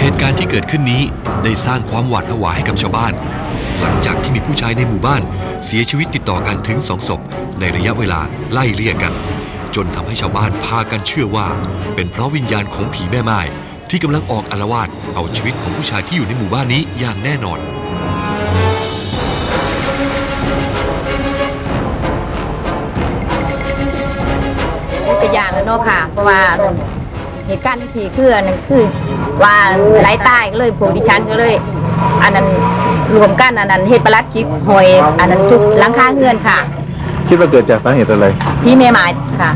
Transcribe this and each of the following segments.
เหตุการณ์ที่เกิดขึ้นนี้ได้สร้างความหวาดผวาให้กับชาวบ้าน หลังจากที่มีผู้ชายในหมู่บ้าน เสียชีวิตติดต่อกันถึงสองศพในระยะเวลาไล่เลี่ยกัน จนทำให้ชาวบ้านพากันเชื่อว่า เป็นเพราะวิญญาณของผีแม่ไม้ที่กำลังออกอารวาสเอาชีวิตของผู้ชายที่อยู่ในหมู่บ้านนี้อย่างแน่นอนมีตัวอย่างแล้วเนาะค่ะเพราะว่า เหตุการณ์ที่สี่คืออันนั้นคือว่าไหลใต้ก็เลยพวกดิฉันก็เลย อันนั้นรวมกันอันนั้นเฮ็ดประหลัดคิดหอย อันนั้นทุกหลังคาเฮือนค่ะคิดว่าเกิดจากสาเหตุอะไรพี่แม่หมายค่ะ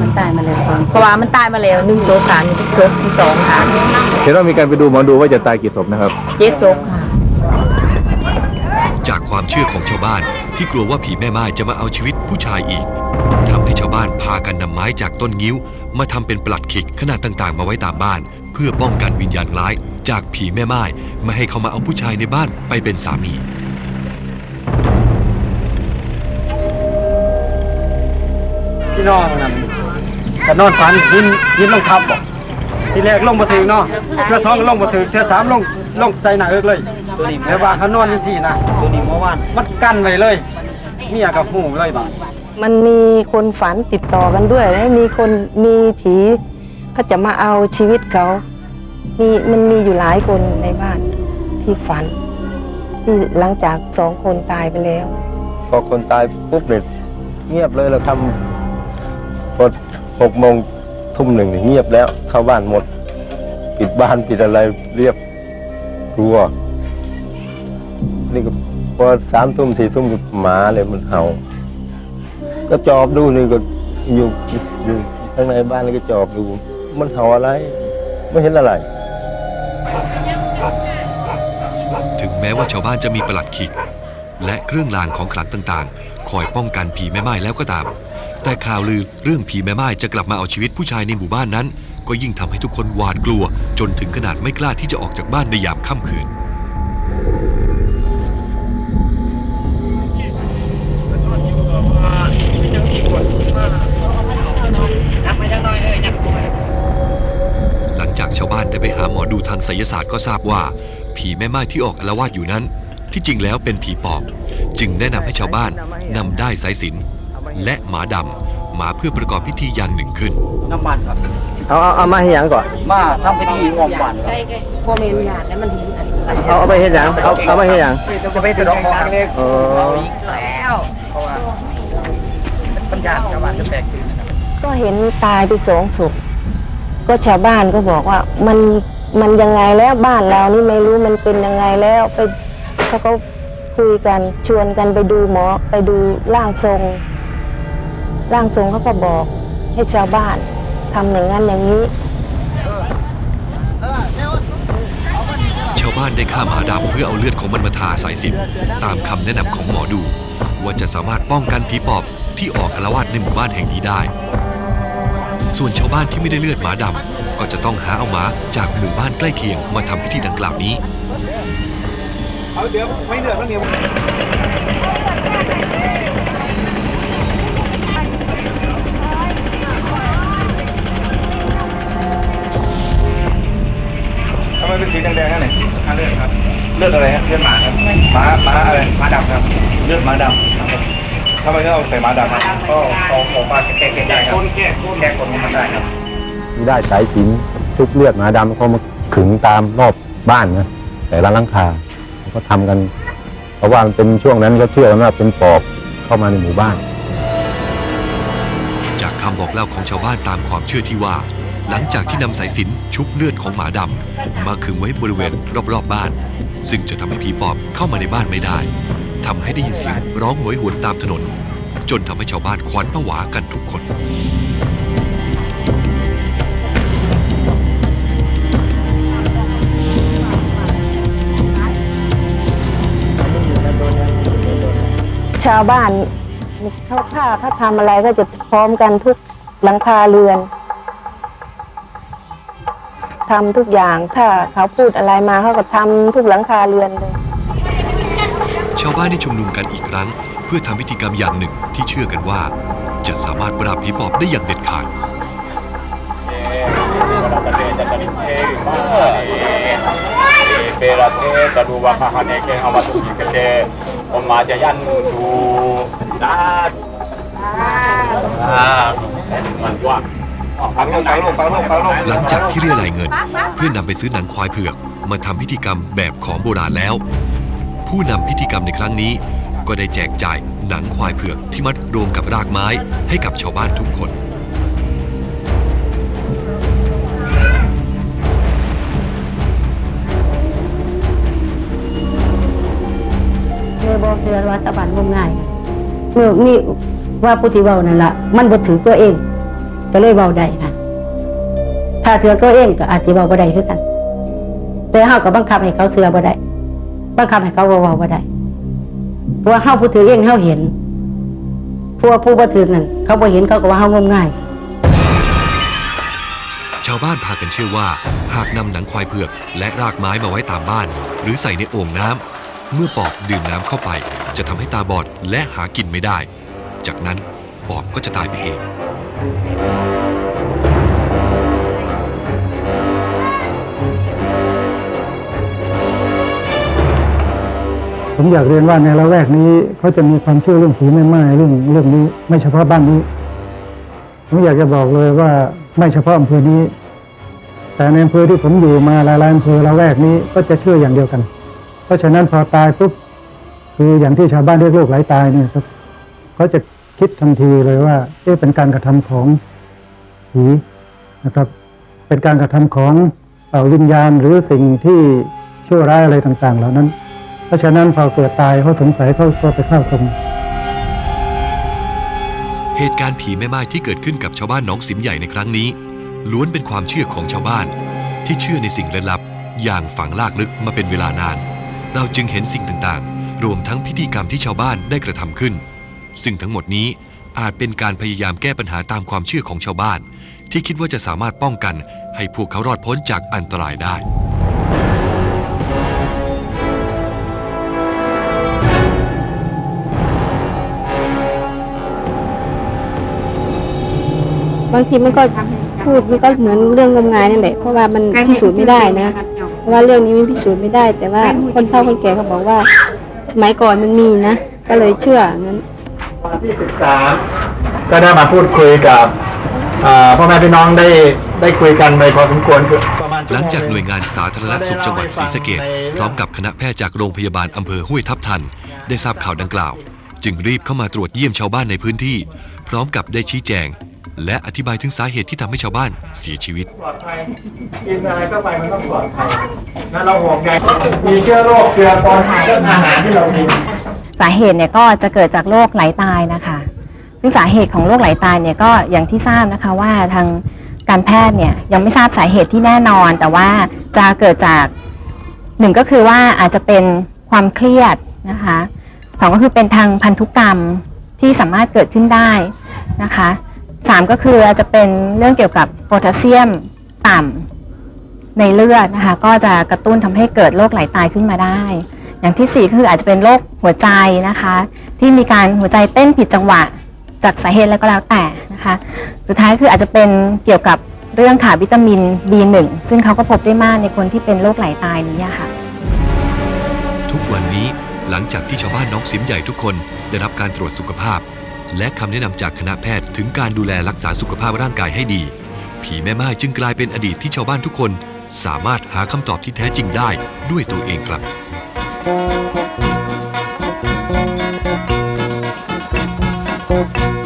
มันตายมาแล้วเพราะว่ามันตายมาแล้วหนึ่งศพค่ะหนึ่งศพที่สองค่ะเห็นว่ามีการไปดูหมอดูว่าจะตายกี่ศพนะครับเจ็ดศพค่ะจาก ความเชื่อของชาวบ้านที่กลัวว่าผีแม่ไม้จะมาเอาชีวิตผู้ชายอีกทำให้ชาวบ้านพากันนำไม้จากต้นงิ้ว มาทำเป็นปลัดขิกขนาดต่างๆ มาไว้ตามบ้าน เพื่อป้องกันวิญญาณร้าย จากผีแม่ไม้ไม่ให้เขามาเอาผู้ชายในบ้านไปเป็นสามีพี่น้องนั่นก็นอนฝันยินยินลงทับบอก ทีแรกลงบ่ถึงเนาะเทื่อสองลงบ่ถึงเทื่อสามลงลงใส่หน้าเอิกเลยแต่ว่าเขานอนจังซี่นะตัวนี้เมื่อวานมันกั้นไว้เลยเมียกับหูเลยบาดมันมีคนฝันติดต่อกันด้วยนะมีคนมีผีเขาจะมาเอาชีวิตเขา มีมันมีอยู่หลายคนในบ้านที่ฝัน ที่หลังจากสองคนตายไปแล้ว พอคนตายปุ๊บเนี่ยเงียบเลยแล้วคำพอหกโมง ทุ่มหนึ่งเงียบแล้วเข้าบ้านหมด ปิดบ้านปิดอะไรเรียบกลัวนี่ก็พอสามทุ่มสี่ทุ่มก็หมาเลยมันเห่า ก็จอบดูนี่ก็อยู่อยู่ข้างในบ้านแล้วก็จอบดู มันเห่าอะไร ไม่เห็นอะไร ถึงแม้ว่าชาวบ้านจะมีประหลัดขิก และเครื่องรางของขลังต่างๆ คอยป้องกันผีแม่ไม้แล้วก็ตาม แต่ข่าวลือเรื่องผีแม่ไม้จะกลับมาเอาชีวิตผู้ชายในหมู่บ้านนั้น ก็ยิ่งทำให้ทุกคนหวาดกลัว จนถึงขนาดไม่กล้าที่จะออกจากบ้านในยามค่ำคืน หลังจากชาวบ้านได้ไปหาหมอดูทางไสยศาสตร์ก็ทราบว่า ผีแม่ไม้ที่ออกอาละวาดอยู่นั้น ที่จริงแล้วเป็นผีปอบ จึงแนะนำให้ชาวบ้านนำได้สายสิญจน และหมาดำมาเพื่อประกอบพิธีอย่างหนึ่งขึ้น น้ำมันครับ เอาเอาเอามาให้ยังก่อนมาทำพิธีงอมหวานครับพ่อแม่ญาติแล้วมันเอาเอาไปให้ยังเอาเอามาให้ยังจะไปถึงดอกครั้งนี้อ๋อแล้วเพราะว่าปัญญาชาวบ้านจะแตกตื่นก็เห็นตายไปสองศพก็ชาวบ้านก็บอกว่ามันมันยังไงแล้วบ้านเรานี่ไม่รู้มันเป็นยังไงแล้วไปเขาก็คุยกันชวนกันไปดูหมอไปดูร่างทรง ร่างทรงเขาก็บอกให้ชาวบ้านทำอย่างนั้นอย่างนี้ ชาวบ้านได้ฆ่าหมาดำเพื่อเอาเลือดของมันมาทาสายสิญจนตามคำแนะนำของหมอดู ว่าจะสามารถป้องกันผีปอบที่ออกอาละวาดในหมู่บ้านแห่งนี้ได้ ส่วนชาวบ้านที่ไม่ได้เลือดหมาดำก็จะต้องหาเอาหมาจากหมู่บ้านใกล้เคียงมาทำพิธีดังกล่าวนี้เอาเดี๋ยวไม่เดือดแล้วเดี๋ย วทำไมเป็นสีแดงๆนั่นเนี่ยเลือดครับ เลือดอะไรฮะเลือดหมาครับหมาหมาอะไรหมาดำครับ เลือดหมาดำครับทำไมต้องเอาใส่หมาดำครับก็เอาออกมาแก้ๆได้ครับแก้แก้คนมันได้ครับได้สายสิญจนชุบเลือดหมาดำเขามาขึงตามรอบบ้านนะแต่ละหลังคาเขาทำกัน เพราะว่ามันเป็นช่วงนั้นก็เชื่อกันว่าเป็นปอบเข้ามาในหมู่บ้าน จากคำบอกเล่าของชาวบ้านตามความเชื่อที่ว่า หลังจากที่นำสายสิญจนชุบเลือดของหมาดำมาขึงไว้บริเวณรอบๆบบ้าน ซึ่งจะทำให้ผีปอบเข้ามาในบ้านไม่ได้ทำให้ได้ยินเสียงร้องโหยหวนตามถนน จนทำให้ชาวบ้านขวัญผวากันทุกคนชาวบ้านเขาถ้าเขาทำอะไรก็จะพร้อมกันทุกหลังคาเรือน ทำทุกอย่าง ถ้าเขาพูดอะไรมาเขาก็ทำทุกหลังคาเรือนเลย ชาวบ้านได้ชุมนุมกันอีกครั้ง เพื่อทำพิธีกรรมอย่างหนึ่งที่เชื่อกันว่า จะสามารถปราบผีปอบได้อย่างเด็ดขาดเปรเทกระดูวาคาฮเนเกอวัตุกิเกเจอมาจะยันดูดาดมันว่า หลังจากที่เรียรายเงิน เพื่อนำไปซื้อหนังควายเผือก มาทำพิธีกรรมแบบของโบราณแล้ว ผู้นำพิธีกรรมในครั้งนี้ ก็ได้แจกจ่ายหนังควายเผือกที่มัดรวมกับรากไม้ให้กับชาวบ้านทุกคนเมื่อบอกเตือนว่าตะบันงมง่ายเมื่อนี่ว่าผู้ที่เว้านั่นละมันบ่ถือตัวเอง ก็เลยเว้าได้ค่ะ ถ้าเถือตัวเองก็อาจสิเว้าบ่ได้คือกัน แต่เฮาก็บังคับให้เขาเชื่อบ่ได้บังคับให้เขาเว้าเว้าบ่ได้เพราะว่าเฮาผู้ถือเองเฮาเห็นผู้ว่าผู้บ่ถือนั่นเขาบ่เห็นเขาก็ว่าเฮางมง่าย ชาวบ้านพากันเชื่อว่า หากนำหนังควายเผือก และรากไม้มาไว้ตามบ้าน หรือใส่ในโอ่งน้ำเมื่อปอบดื่มน้ำเข้าไป จะทำให้ตาบอดและหากินไม่ได้ จากนั้นปอบก็จะตายไปเอง ผมอยากเรียนว่าในละแวกนี้เขาจะมีความเชื่อเรื่องผีแม่ไม้เรื่องเรื่องนี้ ไม่เฉพาะบ้านนี้ผมอยากจะบอกเลยว่าไม่เฉพาะอำเภอนี้ แต่ในอำเภอที่ผมอยู่มาหลายๆอำเภอละแวกนี้ก็จะเชื่ออย่างเดียวกัน เพราะฉะนั้นพอตายปุ๊บคืออย่างที่ชาวบ้านเรียกโรคไหลตายเนี่ยครับเขาจะ คิดทันทีเลยว่าเอ๊ะเป็นการกระทำของผีนะครับ เป็นการกระทำของเอ่อวิญญาณหรือสิ่งที่ชั่วร้ายอะไรต่าง ๆ เหล่านั้น เพราะฉะนั้นพอเกิดตายเขาสงสัยเขาก็ไปเข้าทรงเหตุการณ์ผีแม่ไม้ที่เกิดขึ้นกับชาวบ้านหนองสิมใหญ่ในครั้งนี้ ล้วนเป็นความเชื่อของชาวบ้าน ที่เชื่อในสิ่งลึกลับ อย่างฝังลากลึกมาเป็นเวลานาน เราจึงเห็นสิ่งต่างๆ รวมทั้งพิธีกรรมที่ชาวบ้านได้กระทำขึ้น ซึ่งทั้งหมดนี้อาจเป็นการพยายามแก้ปัญหาตามความเชื่อของชาวบ้าน ที่คิดว่าจะสามารถป้องกัน ให้พวกเขารอดพ้นจากอันตรายได้ บางทีมันก็พูดมันก็เหมือนเรื่องงมงายนั่นแหละเพราะว่ามันพิสูจน์ไม่ได้นะ เพราะว่าเรื่องนี้มันพิสูจน์ไม่ได้ แต่ว่าคนเฒ่าคนแก่เขาบอกว่า สมัยก่อนมันมีนะ ก็เลยเชื่องั้น วันที่ 13 ก็ได้มาพูดคุยกับอ่าพ่อแม่พี่น้องได้ได้คุยกันไปพอสมควรคือประมาณหลังจากหน่วยงานสาธารณสุขจังหวัดศรีสะเกษพร้อมกับคณะแพทย์จากโรงพยาบาลอำเภอห้วยทับทัน ได้ทราบข่าวดังกล่าว จึงรีบเข้ามาตรวจเยี่ยมชาวบ้านในพื้นที่ พร้อมกับได้ชี้แจง และอธิบายถึงสาเหตุที่ทำให้ชาวบ้านเสียชีวิตปลอดภัยกินอะไรเข้าไปมันต้องปลอดภัยนั่นเราห่วงใยมีเชื้อโรคเกลือปนเรื่องอาหารที่เรากิน สาเหตุเนี่ยก็จะเกิดจากโรคไหลตายนะคะซึ่งสาเหตุของโรคไหลตายเนี่ยก็อย่างที่ทราบนะคะว่าทางการแพทย์เนี่ยยังไม่ทราบสาเหตุที่แน่นอน แต่ว่าจะเกิดจากหนึ่งก็คือว่าอาจจะเป็นความเครียดนะคะสองก็คือเป็นทางพันธุกรรมที่สามารถเกิดขึ้นได้นะคะสามก็คืออาจจะเป็นเรื่องเกี่ยวกับโพแทสเซียมต่ำในเลือดนะคะ ก็จะกระตุ้นทำให้เกิดโรคไหลตายขึ้นมาได้ อย่างที่สี่ก็คืออาจจะเป็นโรคหัวใจนะคะ ที่มีการหัวใจเต้นผิดจังหวะจากสาเหตุแล้วก็แล้วแต่นะคะสุดท้ายคืออาจจะเป็นเกี่ยวกับเรื่องขาดวิตามิน B1 ซึ่งเขาก็พบได้มากในคนที่เป็นโรคไหลตายนี้ค่ะ ทุกวันนี้หลังจากที่ชาวบ้านน้องสิมใหญ่ทุกคนได้รับการตรวจสุขภาพ และคำแนะนำจากคณะแพทย์ถึงการดูแลรักษาสุขภาพร่างกายให้ดี ผีแม่ไม้จึงกลายเป็นอดีตที่ชาวบ้านทุกคน สามารถหาคำตอบที่แท้จริงได้ด้วยตัวเองครับ เ